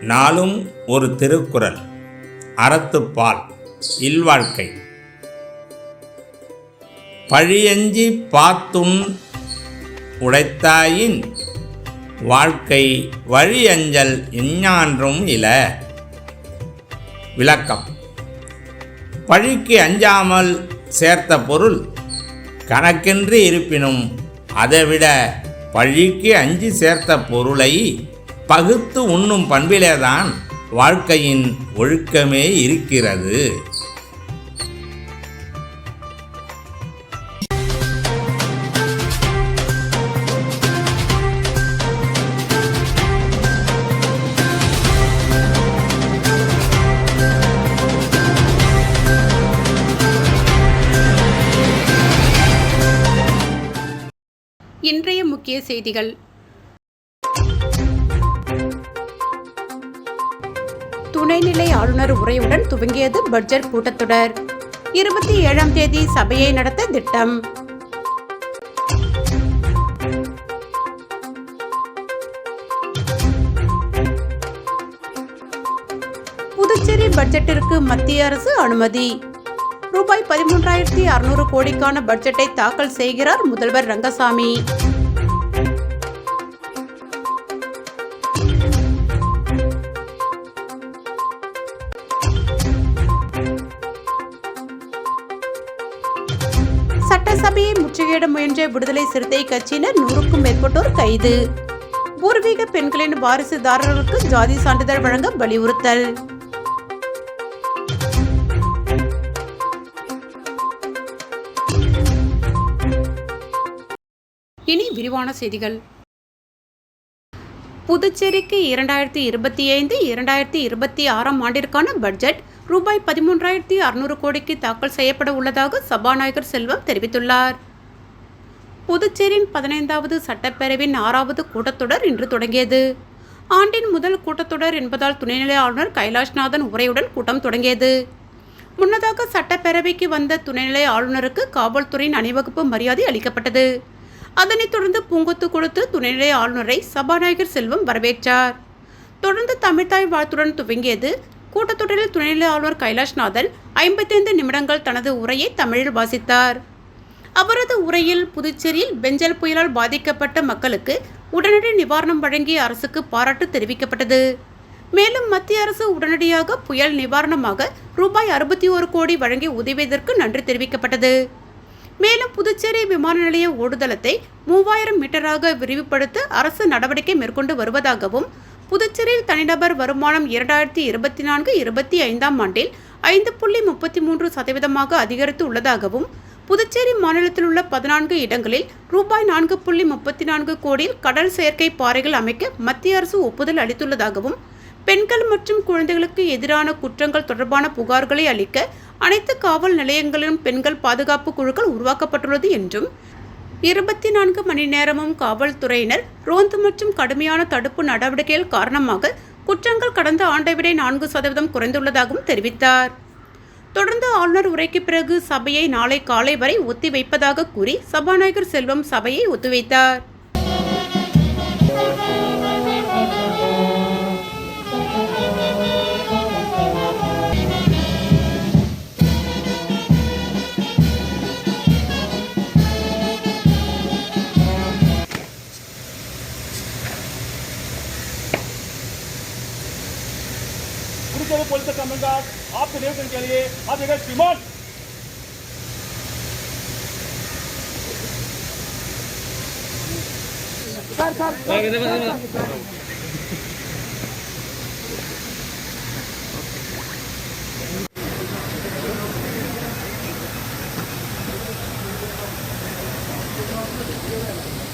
நாளும் ஒரு திருக்குறள் அறத்துப்பால் இல்வாழ்க்கை. பழியஞ்சி பாத்தும் உடைத்தாயின் வாழ்க்கை வழியஞ்சல் இஞ்ஞான்றும் இல. விளக்கம். பழிக்கு அஞ்சாமல் சேர்த்த பொருள் கணக்கென்று இருப்பினும் அதைவிட பழிக்கு அஞ்சி சேர்த்த பொருளை பகுத்து உண்ணும் பண்பிலேதான் வாழ்க்கையின் ஒழுக்கமே இருக்கிறது. இன்றைய முக்கிய செய்திகள். துணைநிலை ஆளுநர் உரையுடன் துவங்கியது பட்ஜெட் கூட்டத்தொடர். இருபத்தி ஏழாம் தேதி சபையை நடத்த திட்டம். புதுச்சேரி பட்ஜெட்டிற்கு மத்திய அரசு அனுமதி. ரூபாய் பதிமூன்றாயிரத்தி அறுநூறு கோடிக்கான பட்ஜெட்டை தாக்கல் செய்கிறார் முதல்வர் ரங்கசாமி. முற்றுகையிட முயன்ற விடுதலை சிறுத்தை கட்சியினர் நூறுக்கும் மேற்பட்டோர் கைது. பூர்வீக பெண்களின் வாரிசுதாரர்களுக்கு ஜாதி சான்றிதழ் வழங்க வலியுறுத்தல். இனி விரிவான செய்திகள். புதுச்சேரிக்கு இரண்டாயிரத்தி இருபத்தி ஐந்து இரண்டாயிரத்தி இருபத்தி ஆறாம் ஆண்டிற்கான பட்ஜெட் ரூபாய் பதிமூன்றாயிரத்தி அறுநூறு கோடிக்கு தாக்கல் செய்யப்பட உள்ளதாக சபாநாயகர் செல்வம் தெரிவித்துள்ளார். புதுச்சேரியின் பதினைந்தாவது சட்டப்பேரவையின் ஆறாவது கூட்டத்தொடர் இன்று தொடங்கியது. ஆண்டின் முதல் கூட்டத்தொடர் என்பதால் துணைநிலை ஆளுநர் கைலாஷ்நாதன் உரையுடன் கூட்டம் தொடங்கியது. முன்னதாக சட்டப்பேரவைக்கு வந்த துணைநிலை ஆளுநருக்கு காவல்துறையின் அணிவகுப்பு மரியாதை அளிக்கப்பட்டது. அதனைத் தொடர்ந்து பூங்கொத்து கொடுத்து துணைநிலை ஆளுநரை சபாநாயகர் செல்வம் வரவேற்றார். தொடர்ந்து தமிழ்தாய் வாழ்த்துடன் துவங்கியது. கூட்டத்தொடரில் துணைநிலை ஆளுநர் கைலாஷ்நாதன் ஐம்பத்தைந்து நிமிடங்கள் தனது உரையை தமிழில் வாசித்தார். அவரது உரையில் புதுச்சேரியில் பெஞ்சல் புயலால் பாதிக்கப்பட்ட மக்களுக்கு உடனடி நிவாரணம் வழங்கிய அரசுக்கு பாராட்டு தெரிவிக்கப்பட்டது. மேலும் மத்திய அரசு உடனடியாக புயல் நிவாரணமாக ரூபாய் அறுபத்தி ஒரு கோடி வழங்கி உதவியதற்கு நன்றி தெரிவிக்கப்பட்டது. மேலும் புதுச்சேரி விமான நிலைய ஓடுதளத்தை மூவாயிரம் மீட்டராக விரிவுபடுத்த அரசு நடவடிக்கை மேற்கொண்டு வருவதாகவும் புதுச்சேரியில் தனிநபர் வருமானம் இரண்டாயிரத்தி இருபத்தி நான்கு இருபத்தி ஐந்தாம் ஆண்டில் ஐந்து புள்ளி முப்பத்தி மூன்று சதவீதமாக அதிகரித்து உள்ளதாகவும் புதுச்சேரி மாநிலத்தில் உள்ள பதினான்கு இடங்களில் ரூபாய் நான்கு புள்ளி முப்பத்தி நான்கு கோடியில் கடல் செயற்கை பாறைகள் அமைக்க மத்திய அரசு ஒப்புதல் அளித்துள்ளதாகவும் பெண்கள் மற்றும் குழந்தைகளுக்கு எதிரான குற்றங்கள் தொடர்பான புகார்களை அளிக்க அனைத்து காவல் நிலையங்களிலும் பெண்கள் பாதுகாப்பு குழுக்கள் உருவாக்கப்பட்டுள்ளது என்றும் இருபத்தி நான்கு மணி நேரமும் காவல்துறையினர் ரோந்து மற்றும் கடுமையான தடுப்பு நடவடிக்கைகள் காரணமாக குற்றங்கள் கடந்த ஆண்டை விட நான்கு சதவீதம் குறைந்துள்ளதாகவும் தெரிவித்தார். தொடர்ந்து ஆளுநர் உரைக்கு பிறகு சபையை நாளை காலை வரை ஒத்திவைப்பதாக கூறி சபாநாயகர் செல்வம் சபையை ஒத்திவைத்தார். போலீஸ் Commandant आपके निवेदन के लिए आप एक श्रीमान सर सर Thank you.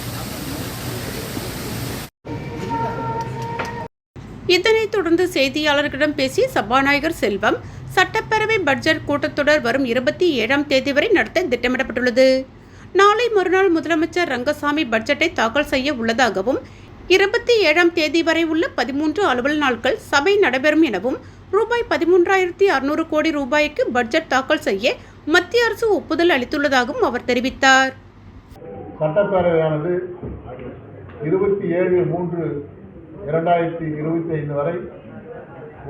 இதனைத் தொடர்ந்து செய்தியாளர்களிடம் பேசிய சபாநாயகர் செல்வம் சட்டப்பேரவை பட்ஜெட் கூட்டத்தொடர் வரும் இருபத்தி ஏழாம் தேதி வரை நடத்த திட்டமிடப்பட்டுள்ளது. நாளை மறுநாள் முதலமைச்சர் ரங்கசாமி பட்ஜெட்டை தாக்கல் செய்ய உள்ளதாகவும் இருபத்தி ஏழாம் தேதி வரை உள்ள பதிமூன்று அலுவல் நாட்கள் சபை நடைபெறும் எனவும் ரூபாய் பதிமூன்றாயிரத்தி அறுநூறு கோடி ரூபாய்க்கு பட்ஜெட் தாக்கல் செய்ய மத்திய அரசு ஒப்புதல் அளித்துள்ளதாகவும் அவர் தெரிவித்தார். சட்டப்பேரவையானது இருபத்தி ஏழு மூன்று இரண்டாயிரத்தி இருபத்தி ஐந்து வரை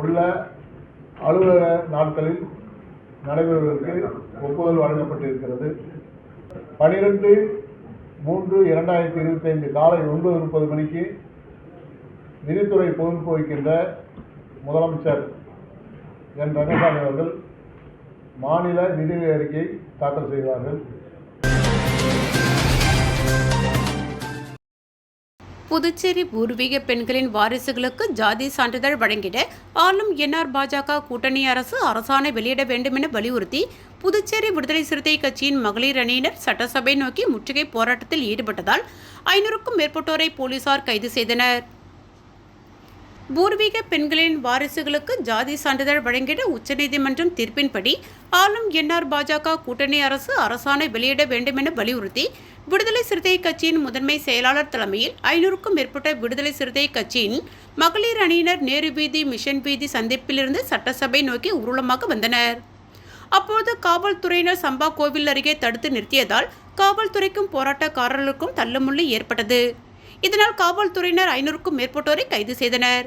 உள்ள அலுவலக நாட்களில் நடைபெறுவதற்கு ஒப்புதல் வழங்கப்பட்டிருக்கிறது. பனிரெண்டு மூன்று இரண்டாயிரத்தி இருபத்தைந்து காலை ஒன்பது முப்பது மணிக்கு நிதித்துறை பொறுப்பு வகிக்கின்ற முதலமைச்சர் என் ரங்கசாமி அவர்கள் மாநில நிதி அறிக்கையை தாக்கல் செய்வார்கள். புதுச்சேரி பூர்வீக பெண்களின் வாரிசுகளுக்கு ஜாதி சான்றிதழ் வழங்கிட ஆளும் என்ஆர் பாஜக கூட்டணி அரசு அரசாணை வெளியிட வேண்டும் என வலியுறுத்தி புதுச்சேரி விடுதலை சிறுத்தை கட்சியின் மகளிர் அணியினர் சட்டசபை நோக்கி முற்றுகை போராட்டத்தில் ஈடுபட்டதால் ஐநூறுக்கும் மேற்பட்டோரை போலீசார் கைது செய்தனர். பூர்வீக பெண்களின் வாரிசுகளுக்கு ஜாதி சான்றிதழ் வழங்கிட உச்சநீதிமன்றம் தீர்ப்பின்படி ஆளும் என்ஆர் பாஜக கூட்டணி அரசு அரசாணை வெளியிட வேண்டும் என வலியுறுத்தி விடுதலை சிறுத்தை கட்சியின் முதன்மை செயலாளர் தலைமையில் ஐநூறுக்கும் மேற்பட்ட விடுதலை சிறுத்தை கட்சியின் மகளிர் அணியினர் நேரு வீதி மிஷன் வீதி சந்திப்பிலிருந்து சட்டசபை நோக்கி ஊர்வலமாக வந்தனர். அப்போது காவல்துறையினர் சம்பா கோவில் அருகே தடுத்து நிறுத்தியதால் காவல்துறைக்கும் போராட்டக்காரர்களுக்கும் தள்ளுமுள்ளு ஏற்பட்டது. இதனால் காவல்துறையினர் ஐநூறுக்கும் மேற்பட்டோரை கைது செய்தனர்.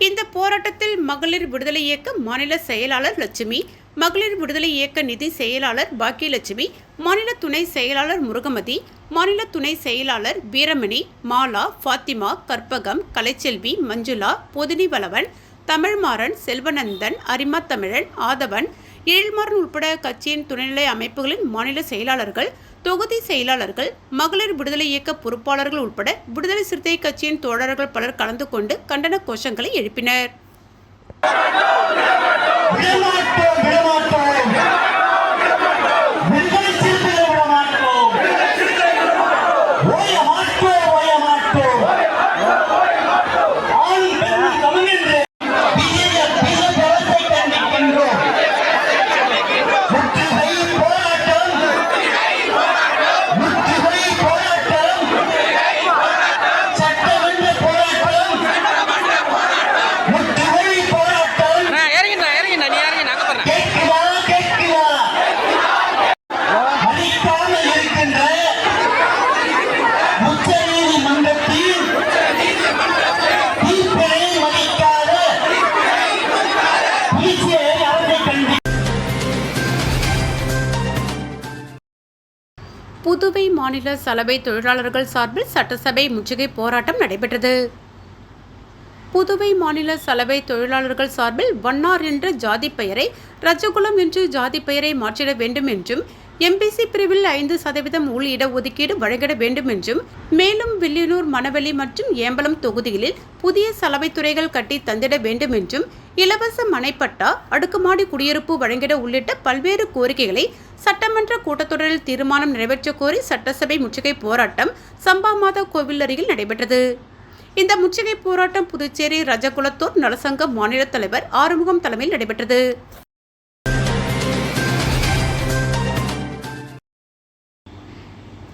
இந்த போராட்டத்தில் மகளிர் விடுதலை இயக்க மாநில செயலாளர் லட்சுமி மகளிர் விடுதலை இயக்க நிதி செயலாளர் பாக்கியலட்சுமி மாநில துணை செயலாளர் முருகமதி மாநில துணை செயலாளர் வீரமணி மாலா ஃபாத்திமா கற்பகம் கலைச்செல்வி மஞ்சுளா பொதினி வளவன் தமிழ்மாறன் செல்வநந்தன் அரிமா தமிழன் ஆதவன் ஏழ்மாறன் உட்பட கட்சியின் துணைநிலை அமைப்புகளின் மாநில செயலாளர்கள் தொகுதி செயலாளர்கள் மகளிர் விடுதலை இயக்க பொறுப்பாளர்கள் உட்பட விடுதலை சிறுத்தை கட்சியின் தோழர்கள் பலர் கலந்து கொண்டு கண்டன கோஷங்களை எழுப்பினர். மாநில சலவை தொழிலாளர்கள் சார்பில் சட்டசபை முற்றுகை போராட்டம் நடைபெற்றது. புதுவை மாநில சலவை தொழிலாளர்கள் சார்பில் வண்ணார் என்ற ஜாதி பெயரை ரஜகுலம் என்று ஜாதி பெயரை மாற்றிட வேண்டும் என்றும் எம்பிசி பிரிவில் ஐந்து சதவீதம் உள் இடஒதுக்கீடு வழங்கிட வேண்டும் என்றும் மேலும் வில்லியனூர் மணவெளி மற்றும் ஏம்பலம் தொகுதிகளில் புதிய சலவைத்துறைகள் கட்டி தந்திட வேண்டும் என்றும் இலவச மனைப்பட்டா அடுக்குமாடி குடியிருப்பு வழங்கிட உள்ளிட்ட பல்வேறு கோரிக்கைகளை சட்டமன்ற கூட்டத்தொடரில் தீர்மானம் நிறைவேற்ற கோரி சட்டசபை முற்றுகை போராட்டம் சம்பா மாதா கோவில் அருகில் நடைபெற்றது. இந்த முற்றுகை போராட்டம் புதுச்சேரி ரஜகுலத்தூர் நலசங்க மாநில தலைவர் ஆறுமுகம் தலைமையில் நடைபெற்றது.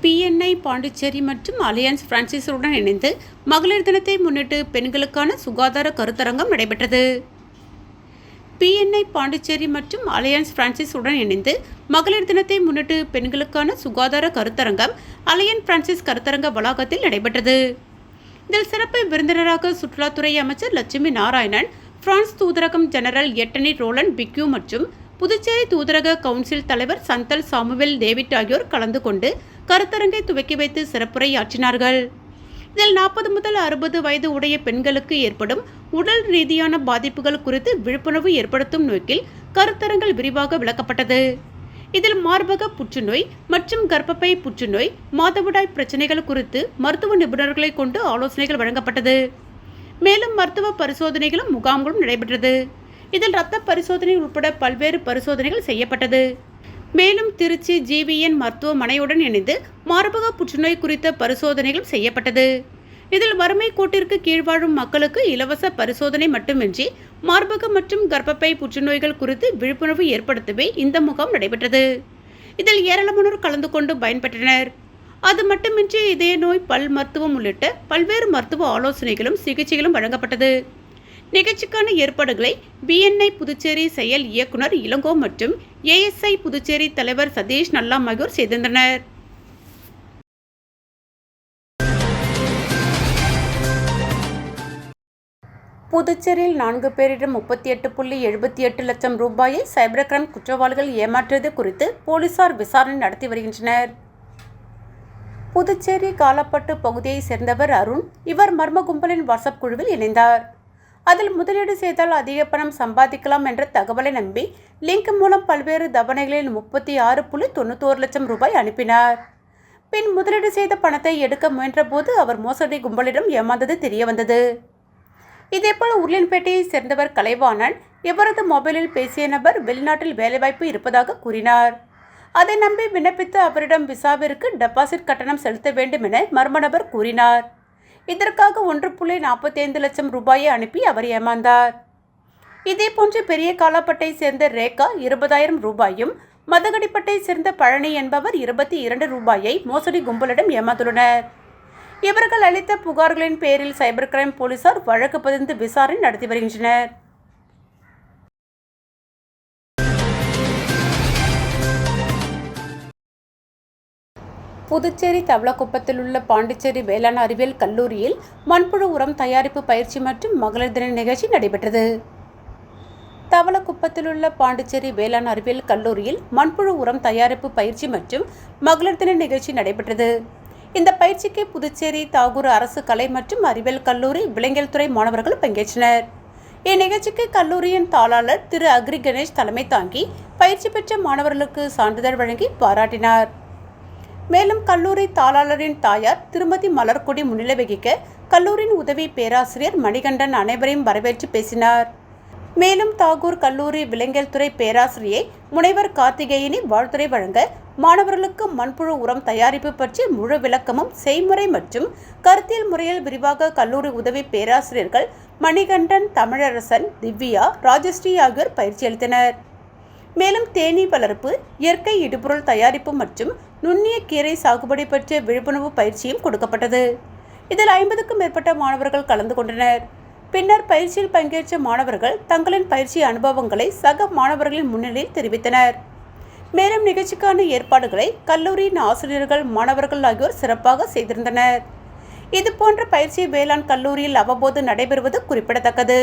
பிஎன்ஐ பாண்டிச்சேரி மற்றும் அலையன்ஸ் பிரான்சிஸுடன் இணைந்து மகளிர் தினத்தை முன்னிட்டு பெண்களுக்கான சுகாதார கருத்தரங்கம் நடைபெற்றது. பிஎன்ஐ பாண்டிச்சேரி மற்றும் அலையன்ஸ் பிரான்சிஸ் உடன் இணைந்து மகளிர் தினத்தை முன்னிட்டு பெண்களுக்கான சுகாதார கருத்தரங்கம் அலையன் பிரான்சிஸ் கருத்தரங்க வளாகத்தில் நடைபெற்றது. இதில் சிறப்பு விருந்தினராக சுற்றுலாத்துறை அமைச்சர் லட்சுமி நாராயணன் பிரான்ஸ் தூதரகம் ஜெனரல் எட்டனி ரோலன் பிக்யூ மற்றும் புதுச்சேரி தூதரக கவுன்சில் தலைவர் சந்தல் சாமுவேல் டேவிட் ஆகியோர் கலந்து கொண்டு கருத்தரங்கை துவக்கி வைத்து சிறப்புரையாற்றினார்கள். இதில் நாற்பது முதல் அறுபது வயது உடைய பெண்களுக்கு ஏற்படும் உடல் ரீதியான பாதிப்புகள் குறித்து விழிப்புணர்வு ஏற்படுத்தும் நோக்கில் கருத்தரங்கள் விரிவாக விளக்கப்பட்டது. இதில் மார்பக புற்றுநோய் மற்றும் கர்ப்பப்பை புற்றுநோய் மாதவிடாய் பிரச்சனைகள் குறித்து மருத்துவ நிபுணர்களை கொண்டு ஆலோசனைகள் வழங்கப்பட்டது. மேலும் மருத்துவ பரிசோதனைகளும் முகாம்களும் நடைபெற்றது. இதில் இரத்த பரிசோதனை உட்பட பல்வேறு பரிசோதனைகள் செய்யப்பட்டது. மேலும் திருச்சி ஜிவிஎன் மருத்துவமனையுடன் இணைந்து மார்பக புற்றுநோய் குறித்த பரிசோதனைகள் செய்யப்பட்டது. இதில் வறுமை கோட்டிற்கு கீழ் வாழும் மக்களுக்கு இலவச பரிசோதனை மட்டுமின்றி மார்பக மற்றும் கர்ப்பப்பை புற்றுநோய்கள் குறித்து விழிப்புணர்வு ஏற்படுத்தவே இந்த முகாம் நடைபெற்றது. இதில் ஏராளமானோர் கலந்து கொண்டு பயன்பெற்றனர். அது மட்டுமின்றி இதய நோய் பல் மருத்துவம் உள்ளிட்ட பல்வேறு மருத்துவ ஆலோசனைகளும் சிகிச்சைகளும் வழங்கப்பட்டது. நிகழ்ச்சிக்கான ஏற்பாடுகளை பிஎன்ஐ புதுச்சேரி செயல் இயக்குனர் இளங்கோ மற்றும் ஏஎஸ்ஐ புதுச்சேரி தலைவர் சதீஷ் நல்லாம் ஆகியோர் செய்திருந்தனர். புதுச்சேரியில் நான்கு பேரிடம் முப்பத்தி எட்டு புள்ளி எழுபத்தி எட்டு லட்சம் ரூபாயை சைபர் கிரைம் குற்றவாளிகள் ஏமாற்றியது குறித்து போலீசார் விசாரணை நடத்தி வருகின்றனர். புதுச்சேரி காலப்பட்டு பகுதியைச் சேர்ந்தவர் அருண் இவர் மர்ம கும்பலின் வாட்ஸ்அப் குழுவில் இணைந்தார். அதில் முதலீடு செய்தால் அதிக பணம் சம்பாதிக்கலாம் என்ற தகவலை நம்பி லிங்க் மூலம் பல்வேறு தவணைகளில் முப்பத்தி ஆறு புள்ளி தொண்ணூத்தோரு லட்சம் ரூபாய் அனுப்பினார். பின் முதலீடு செய்த பணத்தை எடுக்க முயன்றபோது அவர் மோசடி கும்பலிடம் ஏமாந்தது தெரியவந்தது. இதேபோல் உருளின்பேட்டையைச் சேர்ந்தவர் கலைவாணன் இவரது மொபைலில் பேசிய நபர் வெளிநாட்டில் வேலைவாய்ப்பு இருப்பதாக கூறினார். அதை நம்பி விண்ணப்பித்து அவரிடம் விசாவிற்கு டெபாசிட் கட்டணம் செலுத்த வேண்டும் என மர்ம நபர் கூறினார். இதற்காக ஒன்று புள்ளி நாற்பத்தைந்து லட்சம் ரூபாயை அனுப்பி அவர் ஏமாந்தார். இதேபோன்று பெரிய காலாப்பட்டை சேர்ந்த ரேகா இருபதாயிரம் ரூபாயும் மதகடிப்பட்டை சேர்ந்த பழனி என்பவர் இருபத்தி இரண்டு ரூபாயை மோசடி கும்பலிடம் ஏமாந்துள்ளனர். இவர்கள் அளித்த புகார்களின் பேரில் சைபர் கிரைம் போலீசார் வழக்கு பதிந்து விசாரணை நடத்தி வருகின்றனர். புதுச்சேரி தவளக்குப்பத்தில் உள்ள பாண்டிச்சேரி வேளாண் அறிவியல் கல்லூரியில் மண்புழு உரம் தயாரிப்பு பயிற்சி மற்றும் மகளிர் தின நிகழ்ச்சி நடைபெற்றது. தவளக்குப்பத்தில் உள்ள பாண்டிச்சேரி வேளாண் அறிவியல் கல்லூரியில் மண்புழு உரம் தயாரிப்பு பயிற்சி மற்றும் மகளிர் தின நிகழ்ச்சி நடைபெற்றது. இந்த பயிற்சிக்கு புதுச்சேரி தாகூர் அரசு கலை மற்றும் அறிவியல் கல்லூரி விலங்கியல் துறை மாணவர்கள் பங்கேற்றனர். இந்நிகழ்ச்சிக்கு கல்லூரியின் தாளாளர் திரு அக்ரி கணேஷ் தலைமை தாங்கி பயிற்சி பெற்ற மாணவர்களுக்கு சான்றிதழ் வழங்கி பாராட்டினார். மேலும் கல்லூரி தாளாளரின் தாயார் திருமதி மலர்கொடி முன்னிலை வகிக்க கல்லூரியின் உதவி பேராசிரியர் மணிகண்டன் அனைவரையும் வரவேற்று பேசினார். மேலும் தாகூர் கல்லூரி விலங்கியல் துறை பேராசிரியை முனைவர் கார்த்திகேயனி வாழ்த்துரை வழங்க மாணவர்களுக்கு மண்புழு உரம் தயாரிப்பு பற்றி முழு விளக்கமும் செய்முறை மற்றும் கருத்தியல் முறையில் விரிவாக கல்லூரி உதவி பேராசிரியர்கள் மணிகண்டன் தமிழரசன் திவ்யா ராஜஸ்ரீ ஆகியோர் பயிற்சி அளித்தனர். மேலும் தேனீ வளர்ப்பு இயற்கை இடுபொருள் தயாரிப்பு மற்றும் நுண்ணிய கீரை சாகுபடி பற்றிய விழிப்புணர்வு பயிற்சியும் கொடுக்கப்பட்டது. இதில் ஐம்பதுக்கும் மேற்பட்ட மாணவர்கள் கலந்து கொண்டனர். பின்னர் பயிற்சியில் பங்கேற்ற மாணவர்கள் தங்களின் பயிற்சி அனுபவங்களை சக மாணவர்களின் முன்னிலையில் தெரிவித்தனர். மேலும் நிகழ்ச்சிக்கான ஏற்பாடுகளை கல்லூரியின் ஆசிரியர்கள் மாணவர்கள் ஆகியோர் சிறப்பாக செய்திருந்தனர். இதுபோன்ற பயிற்சி வேளாண் கல்லூரியில் அவ்வப்போது நடைபெறுவது குறிப்பிடத்தக்கது.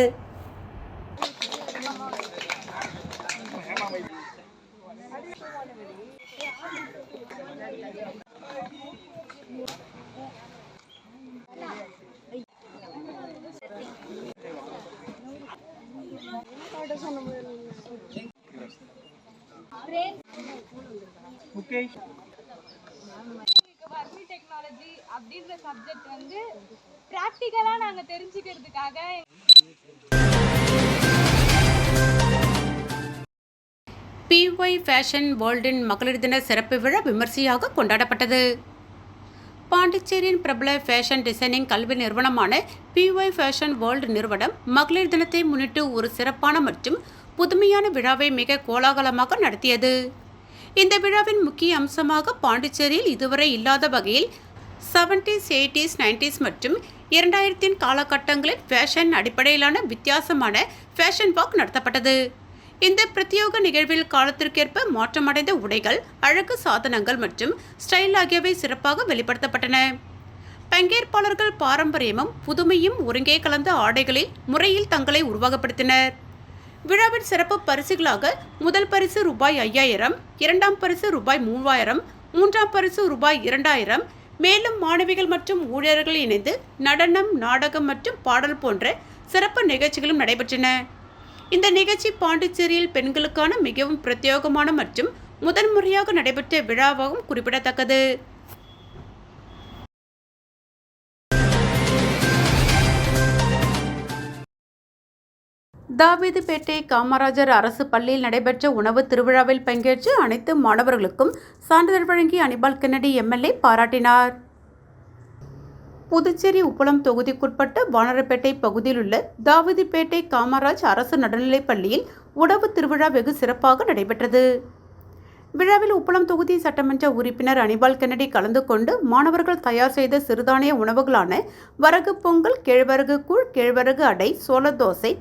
எங்களுக்கு வர்மி டெக்னாலஜி அப்படின்ற சப்ஜெக்ட் வந்து ப்ராக்டிக்கலாக நாங்கள் தெரிஞ்சுக்கிறதுக்காக பிஒய் ஃபேஷன் வேர்ல்டின் மகளிர் தின சிறப்பு விழா விமர்சையாக கொண்டாடப்பட்டது. பாண்டிச்சேரியின் பிரபல ஃபேஷன் டிசைனிங் கல்வி நிறுவனமான பிஒய் ஃபேஷன் வேர்ல்டு நிறுவனம் மகளிர் தினத்தை முன்னிட்டு ஒரு சிறப்பான மற்றும் புதுமையான விழாவை மிக கோலாகலமாக நடத்தியது. இந்த விழாவின் முக்கிய அம்சமாக பாண்டிச்சேரியில் இதுவரை இல்லாத வகையில் செவன்டிஸ் எயிட்டிஸ் நைன்டிஸ் மற்றும் இரண்டாயிரத்தின் காலகட்டங்களில் ஃபேஷன் அடிப்படையிலான வித்தியாசமான ஃபேஷன் வாக் நடத்தப்பட்டது. இந்த பிரத்யோக நிகழ்வில் காலத்திற்கேற்ப மாற்றமடைந்த உடைகள் அழகு சாதனங்கள் மற்றும் ஸ்டைல் ஆகியவை சிறப்பாக வெளிப்படுத்தப்பட்டன. பங்கேற்பாளர்கள் பாரம்பரியமும் புதுமையும் ஒருங்கே கலந்த ஆடைகளில் முறையில் தங்களை உருவகப்படுத்தினர். விழாவின் சிறப்பு பரிசுகளாக முதல் பரிசு ரூபாய் ஐயாயிரம் இரண்டாம் பரிசு ரூபாய் மூவாயிரம் மூன்றாம் பரிசு ரூபாய் இரண்டாயிரம். மேலும் மாணவிகள் மற்றும் ஊழியர்கள் இணைந்து நடனம் நாடகம் மற்றும் பாடல் போன்ற சிறப்பு நிகழ்ச்சிகளும் நடைபெற்றன. இந்த நிகழ்ச்சி பாண்டிச்சேரியில் பெண்களுக்கான மிகவும் பிரத்யேகமான மற்றும் முதன்முறையாக நடைபெற்ற விழாவாகவும் குறிப்பிடத்தக்கது. தாவீதுபேட்டை காமராஜர் அரசு பள்ளியில் நடைபெற்ற உணவு திருவிழாவில் பங்கேற்று அனைத்து மாணவர்களுக்கும் சான்றிதழ் வழங்கி அனிபால் கென்னடி எம்எல்ஏ பாராட்டினார். புதுச்சேரி உப்பளம் தொகுதிக்குட்பட்ட வானரப்பேட்டை பகுதியில் உள்ள தாவீதுபேட்டை காமராஜ் அரசு நடுநிலைப் பள்ளியில் உணவு திருவிழா வெகு சிறப்பாக நடைபெற்றது. விழாவில் உப்பளம் தொகுதி சட்டமன்ற உறுப்பினர் அனிபால் கென்னடி கலந்து கொண்டு மாணவர்கள் தயார் செய்த சிறுதானிய உணவுகளான வரகு பொங்கல் கேழ்வரகு கூழ் கேழ்வரகு அடை சோள தோசை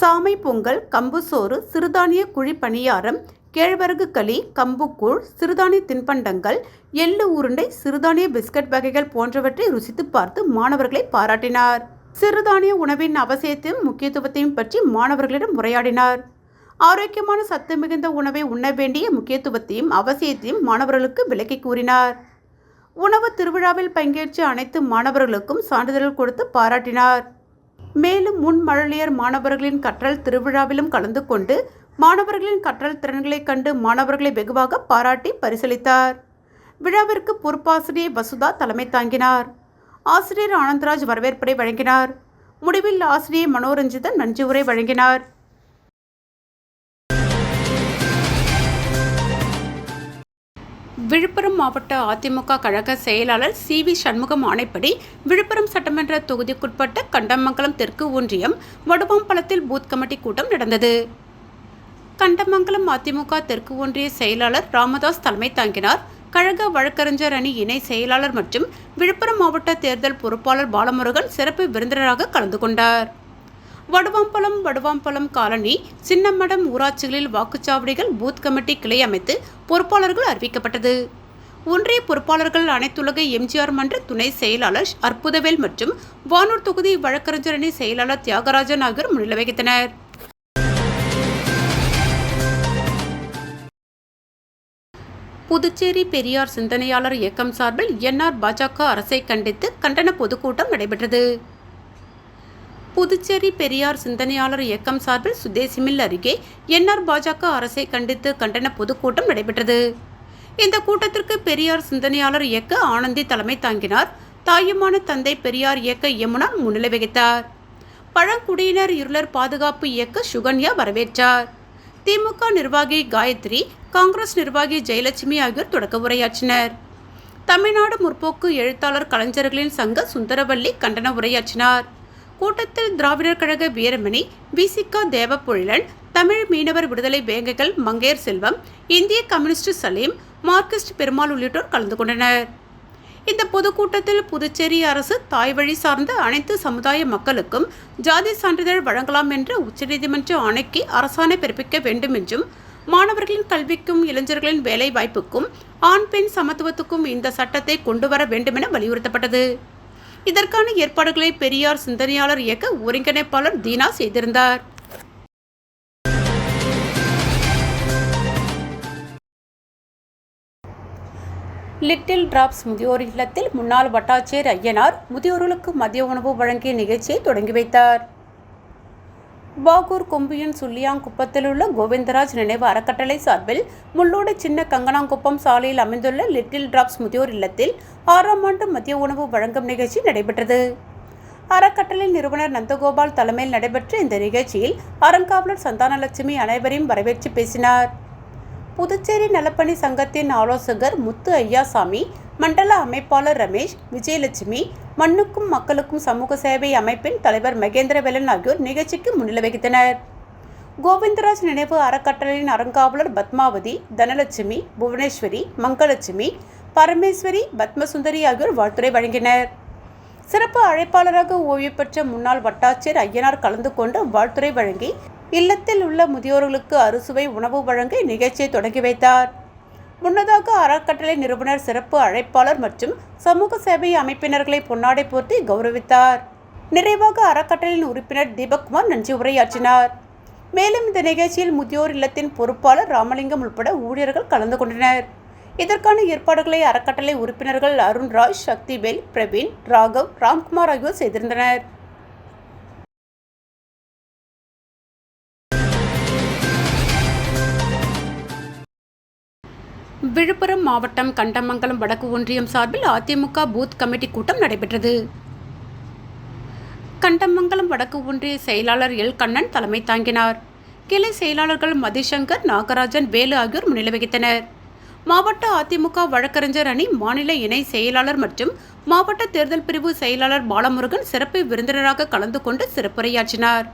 சாமை பொங்கல் கம்பு சோறு சிறுதானிய குழி பணியாரம் கேழ்வரகு களி கம்புக்கூழ் சிறுதானிய தின்பண்டங்கள் எள்ளு உருண்டை சிறுதானிய பிஸ்கட் வகைகள் போன்றவற்றை ருசித்து பார்த்து மாணவர்களை பாராட்டினார். சிறுதானிய உணவின் அவசியத்தையும் முக்கியத்துவத்தையும் பற்றி மாணவர்களிடம் உரையாடினார். ஆரோக்கியமான சத்து மிகுந்த உணவை உண்ண வேண்டிய முக்கியத்துவத்தையும் அவசியத்தையும் மாணவர்களுக்கு விளக்கி கூறினார். உணவு திருவிழாவில் பங்கேற்ற அனைத்து மாணவர்களுக்கும் சான்றிதழ் கொடுத்து பாராட்டினார். மேலும் முன்மழலையர் மாணவர்களின் கற்றல் திருவிழாவிலும் கலந்து கொண்டு மாணவர்களின் கற்றல் திறன்களைக் கண்டு மாணவர்களை வெகுவாக பாராட்டி பரிசளித்தார். விழாவிற்கு பொறுப்பாசிரியர் வசுதா தலைமை தாங்கினார். ஆசிரியர் ஆனந்தராஜ் வரவேற்புரை வழங்கினார். முடிவில் ஆசிரியர் மனோரஞ்சிதன் நன்றி உரை வழங்கினார். விழுப்புரம் மாவட்ட அதிமுக கழக செயலாளர் சி வி சண்முகம் ஆணைப்படி விழுப்புரம் சட்டமன்ற தொகுதிக்குட்பட்ட கண்டமங்கலம் தெற்கு ஒன்றியம் வடுவாம்பலத்தில் பூத் கமிட்டி கூட்டம் நடந்தது. கண்டமங்கலம் அதிமுக தெற்கு ஒன்றிய செயலாளர் ராமதாஸ் தலைமை தாங்கினார். கழக வழக்கறிஞர் அணி இணை செயலாளர் மற்றும் விழுப்புரம் மாவட்ட தேர்தல் பொறுப்பாளர் பாலமுருகன் சிறப்பு விருந்தினராக கலந்து கொண்டார். வடுவாம்பலம் வடுவாம்பலம் காலனி சின்னமடம் ஊராட்சிகளில் வாக்குச்சாவடிகள் பூத் கமிட்டி கிளை அமைத்து பொறுப்பாளர்கள் அறிவிக்கப்பட்டது. ஒன்றிய பொறுப்பாளர்கள் அனைத்துலக எம்ஜிஆர் மன்ற துணை செயலாளர் அற்புதவேல் மற்றும் வானூர் தொகுதி வழக்கறிஞர் அணி செயலாளர் தியாகராஜன் ஆகியோர் முன்னிலை வகித்தனர். புதுச்சேரி பெரியார் சிந்தனையாளர் இயக்கம் சார்பில் என்ஆர் பாஜக அரசை கண்டித்து கண்டன பொதுக்கூட்டம் நடைபெற்றது. புதுச்சேரி பெரியார் சிந்தனையாளர் இயக்கம் சார்பில் சுதேசிமில் அருகே என்ஆர் பாஜக அரசை கண்டித்து கண்டன பொதுக்கூட்டம் நடைபெற்றது. இந்த கூட்டத்திற்கு பெரியார் சிந்தனையாளர் இயக்க ஆனந்தி தலைமை தாங்கினார். தாயுமான தந்தை பெரியார் இயக்க யமுனா முன்னிலை வகித்தார். பழங்குடியினர் இருளர் பாதுகாப்பு இயக்க சுகன்யா வரவேற்றார். திமுக நிர்வாகி காயத்ரி காங்கிரஸ் நிர்வாகி ஜெயலட்சுமி ஆகியோர் தொடக்க உரையாற்றினர். தமிழ்நாடு முற்போக்கு எழுத்தாளர் கலைஞர்களின் சங்க சுந்தரவல்லி கண்டன உரையாற்றினார். கூட்டத்தில் திராவிடர் கழக வீரமணி விசிகா தேவப்பொழிலன் தமிழ் மீனவர் விடுதலை வேங்கைகள் மங்கையர் செல்வம் இந்திய கம்யூனிஸ்ட் சலீம் மார்க்சிஸ்ட் பெருமாள் உள்ளிட்டோர் கலந்து கொண்டனர். இந்த பொதுக்கூட்டத்தில் புதுச்சேரி அரசு தாய் வழி சார்ந்த அனைத்து சமுதாய மக்களுக்கும் ஜாதி சான்றிதழ் வழங்கலாம் என்ற உச்சநீதிமன்ற ஆணைக்கு அரசாணை பிறப்பிக்க வேண்டும் என்றும் மாணவர்களின் கல்விக்கும் இளைஞர்களின் வேலை வாய்ப்புக்கும் ஆண் பெண் சமத்துவத்துக்கும் இந்த சட்டத்தை கொண்டு வர வேண்டுமென வலியுறுத்தப்பட்டது. இதற்கான ஏற்பாடுகளை பெரியார் சிந்தனையாளர் இயக்க ஒருங்கிணைப்பாளர் தீனா செய்திருந்தார். லிட்டில் டிராப்ஸ் முதியோர் இல்லத்தில் முன்னாள் வட்டாட்சியர் ஐயனார் முதியோர்களுக்கு மதிய உணவு வழங்கிய நிகழ்ச்சியை தொடங்கி வைத்தார். பாகூர் கொம்பியன் சுள்ளியாங்குப்பத்தில் உள்ள கோவிந்தராஜ் நினைவு அறக்கட்டளை சார்பில் முள்ளோடு சின்ன கங்கனாங்குப்பம் சாலையில் அமைந்துள்ள லிட்டில் டிராப்ஸ் முதியோர் இல்லத்தில் ஆறாம் ஆண்டு மதிய உணவு வழங்கும் நிகழ்ச்சி நடைபெற்றது. அறக்கட்டளை நிறுவனர் நந்தகோபால் தலைமையில் நடைபெற்ற இந்த நிகழ்ச்சியில் அறங்காவலர் சந்தானலட்சுமி அனைவரையும் வரவேற்று பேசினார். புதுச்சேரி நலப்பணி சங்கத்தின் ஆலோசகர் முத்து ஐயாசாமி மண்டல அமைப்பாளர் ரமேஷ் விஜயலட்சுமி மண்ணுக்கும் மக்களுக்கும் சமூக சேவை அமைப்பின் தலைவர் மகேந்திரவேலன் ஆகியோர் நிகழ்ச்சிக்கு முன்னிலை வகித்தனர். கோவிந்தராஜ் நினைவு அறக்கட்டளையின் அறங்காவலர் பத்மாவதி தனலட்சுமி புவனேஸ்வரி மங்களலட்சுமி பரமேஸ்வரி பத்மசுந்தரி ஆகியோர் வாழ்த்துரை வழங்கினர். சிறப்பு அழைப்பாளராக ஓய்வு பெற்ற முன்னாள் வட்டாட்சியர் ஐயனார் கலந்து கொண்டு வாழ்த்துரை வழங்கி இல்லத்தில் உள்ள முதியோர்களுக்கு அறுசுவை உணவு வழங்கி நிகழ்ச்சியை தொடங்கி வைத்தார். முன்னதாக அறக்கட்டளை நிறுவனர் சிறப்பு அழைப்பாளர் மற்றும் சமூக சேவை அமைப்பினர்களை பொன்னாடை போர்த்தி கௌரவித்தார். நிறைவாக அறக்கட்டளையின் உறுப்பினர் தீபக்குமார் நன்றி உரையாற்றினார். மேலும் இந்த நிகழ்ச்சியில் முதியோர் இல்லத்தின் பொறுப்பாளர் ராமலிங்கம் உட்பட ஊழியர்கள் கலந்து கொண்டனர். இதற்கான ஏற்பாடுகளை அறக்கட்டளை உறுப்பினர்கள் அருண்ராஜ் சக்திவேல் பிரவீன் ராகவ் ராம்குமார் ஆகியோர் செய்திருந்தனர். விழுப்புரம் மாவட்டம் கண்டமங்கலம் வடக்கு ஒன்றியம் சார்பில் அதிமுக பூத் கமிட்டி கூட்டம் நடைபெற்றது. கண்டமங்கலம் வடக்கு ஒன்றிய செயலாளர் எல். கண்ணன் தலைமை தாங்கினார். கிளை செயலாளர்கள் மதிசங்கர் நாகராஜன் வேலு ஆகியோர் முன்னிலை வகித்தனர். மாவட்ட அதிமுக வழக்கறிஞர் அணி மாநில இணை செயலாளர் மற்றும் மாவட்ட தேர்தல் பிரிவு செயலாளர் பாலமுருகன் சிறப்பு விருந்தினராக கலந்து கொண்டு சிறப்புரையாற்றினார்.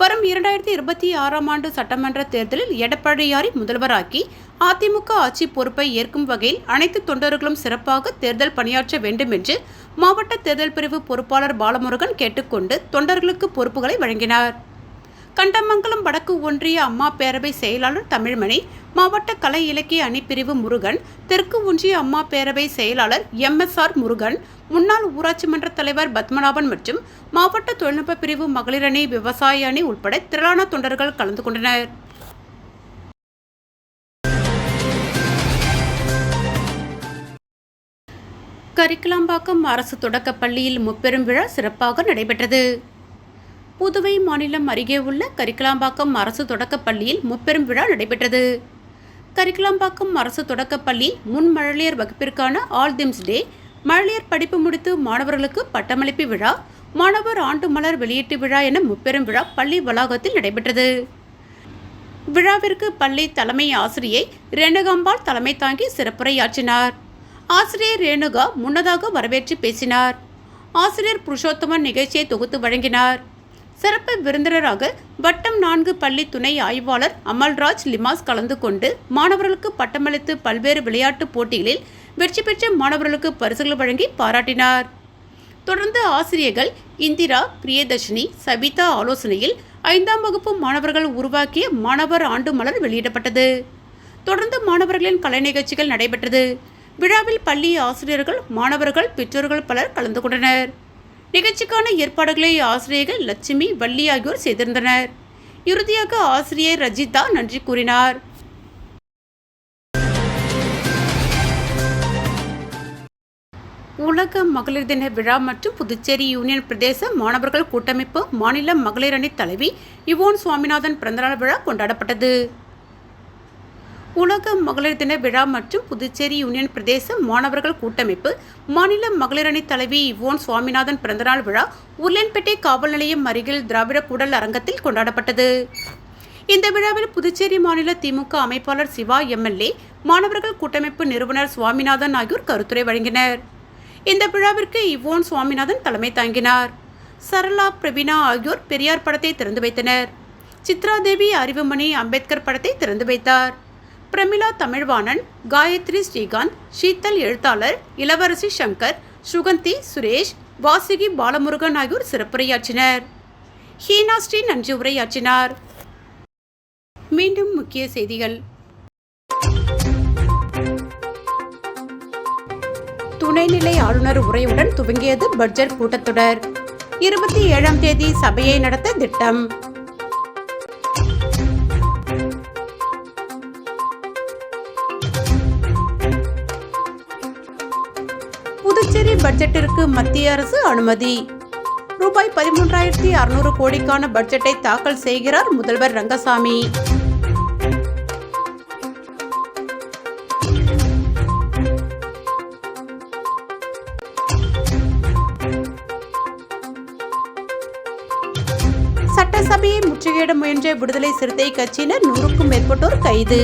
வரும் இரண்டாயிரத்தி இருபத்தி ஆறாம் ஆண்டு சட்டமன்ற தேர்தலில் எடப்பாடியாரை முதல்வராக்கி அதிமுக ஆட்சி பொறுப்பை ஏற்கும் வகையில் அனைத்து தொண்டர்களும் சிறப்பாக தேர்தல் பணியாற்ற வேண்டும் என்று மாவட்ட தேர்தல் பிரிவு பொறுப்பாளர் பாலமுருகன் கேட்டுக்கொண்டு தொண்டர்களுக்கு பொறுப்புகளை வழங்கினார். கண்டமங்கலம் வடக்கு ஒன்றிய அம்மா பேரவை செயலாளர் தமிழ்மணி மாவட்ட கலை இலக்கிய அணிப்பிரிவு முருகன் தெற்கு ஒன்றிய அம்மா பேரவை செயலாளர் எம்எஸ்ஆர் முருகன் முன்னாள் ஊராட்சி மன்ற தலைவர் பத்மநாபன் மற்றும் மாவட்ட தொழில்நுட்ப பிரிவு மகளிர் அணி விவசாய அணி உட்பட திரளான தொண்டர்கள் கலந்து கொண்டனர். கரிக்கலாம்பாக்கம் அரசு தொடக்கப் பள்ளியில் முப்பெரும் விழா சிறப்பாக நடைபெற்றது. புதுவை மாநிலம் அருகே உள்ள கரிக்கலாம்பாக்கம் அரசு தொடக்கப் பள்ளியில் முப்பெரும் விழா நடைபெற்றது. கரிக்கலாம்பாக்கம் அரசு தொடக்கப் பள்ளி முன் மழலையர் வகுப்பிற்கான ஆல் திம்ஸ் டே மழலையர் படிப்பு முடித்து மாணவர்களுக்கு பட்டமளிப்பு விழா மாணவர் ஆண்டு மலர் வெளியீட்டு விழா என முப்பெரும் விழா பள்ளி வளாகத்தில் நடைபெற்றது. விழாவிற்கு பள்ளி தலைமை ஆசிரியை ரேணுகாம்பாள் தலைமை தாங்கி சிறப்புரையாற்றினார். ஆசிரியர் ரேணுகா முன்னதாக வரவேற்று பேசினார். ஆசிரியர் புருஷோத்தமன் நிகழ்ச்சியை தொகுத்து வழங்கினார். சிறப்பு விருந்தினராக வட்டம் நான்கு பள்ளி துணை ஆய்வாளர் அமல்ராஜ் லிமாஸ் கலந்து கொண்டு மாணவர்களுக்கு பட்டமளித்து பல்வேறு விளையாட்டுப் போட்டிகளில் வெற்றி பெற்ற மாணவர்களுக்கு பரிசுகள் வழங்கி பாராட்டினார். தொடர்ந்து ஆசிரியர்கள் இந்திரா பிரியதர்ஷினி சபிதா ஆலோசனையில் ஐந்தாம் வகுப்பு மாணவர்கள் உருவாக்கிய மாணவர் ஆண்டு மலர் வெளியிடப்பட்டது. தொடர்ந்து மாணவர்களின் கலை நிகழ்ச்சிகள் நடைபெற்றது. விழாவில் பள்ளி ஆசிரியர்கள் மாணவர்கள் பெற்றோர்கள் பலர் கலந்து கொண்டனர். நிகழ்ச்சிக்கான ஏற்பாடுகளை ஆசிரியர்கள் லட்சுமி வள்ளி ஆகியோர் செய்திருந்தனர். இறுதியாக ஆசிரியர் ரஜிதா நன்றி கூறினார். உலக மகளிர் தின விழா மற்றும் புதுச்சேரி யூனியன் பிரதேச மாணவர்கள் கூட்டமைப்பு மாநில மகளிர் அணி தலைவி இவோன் சுவாமிநாதன் பிறந்தநாள் விழா கொண்டாடப்பட்டது. உலக மகளிர் தின விழா மற்றும் புதுச்சேரி யூனியன் பிரதேச மாணவர்கள் கூட்டமைப்பு மாநில மகளிரணி தலைவி இவோன் சுவாமிநாதன் பிறந்தநாள் விழா உருளையன்பேட்டை காவல் நிலையம் அருகில் திராவிட கூடல் அரங்கத்தில் கொண்டாடப்பட்டது. இந்த விழாவில் புதுச்சேரி மாநில திமுக அமைப்பாளர் சிவா எம்எல்ஏ மாணவர்கள் கூட்டமைப்பு நிறுவனர் சுவாமிநாதன் ஆகியோர் கருத்துரை வழங்கினர். இந்த விழாவிற்கு இவோன் சுவாமிநாதன் தலைமை தாங்கினார். சரளா பிரவீனா ஆகியோர் பெரியார் படத்தை திறந்து வைத்தனர். சித்ராதேவி அறிவுமணி அம்பேத்கர் படத்தை திறந்து வைத்தார். பிரமிளா தமிழ்வாணன் காயத்ரி ஸ்ரீகாந்த் ஷீத்தல் எழுத்தாளர் இளவரசி சங்கர் சுகந்தி சுரேஷ் வாசுகி பாலமுருகன் ஆகியோர் சிறப்புரையாற்றினர். ஹீனா ஸ்ரீ நன்றி உரையாற்றினார். மீண்டும் முக்கிய செய்திகள். துணைநிலை ஆளுநர் உரையுடன் துவங்கியது பட்ஜெட் கூட்டத்தொடர். இருபத்தி ஏழாம் தேதி சபையை நடத்த திட்டம். புதுச்சேரி பட்ஜெட்டிற்கு மத்திய அரசு அனுமதி. ரூபாய் பதிமூன்றாயிரத்தி அறுநூறு கோடிக்கான பட்ஜெட்டை தாக்கல் செய்கிறார் முதல்வர் ரங்கசாமி. சட்டசபையை முற்றுகையிட முயன்ற விடுதலை சிறுத்தை கட்சியினர் நூறுக்கும் மேற்பட்டோர் கைது.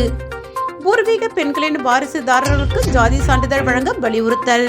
பூர்வீக பெண்களின் வாரிசுதாரர்களுக்கு ஜாதி சான்றிதழ் வழங்க வலியுறுத்தல்.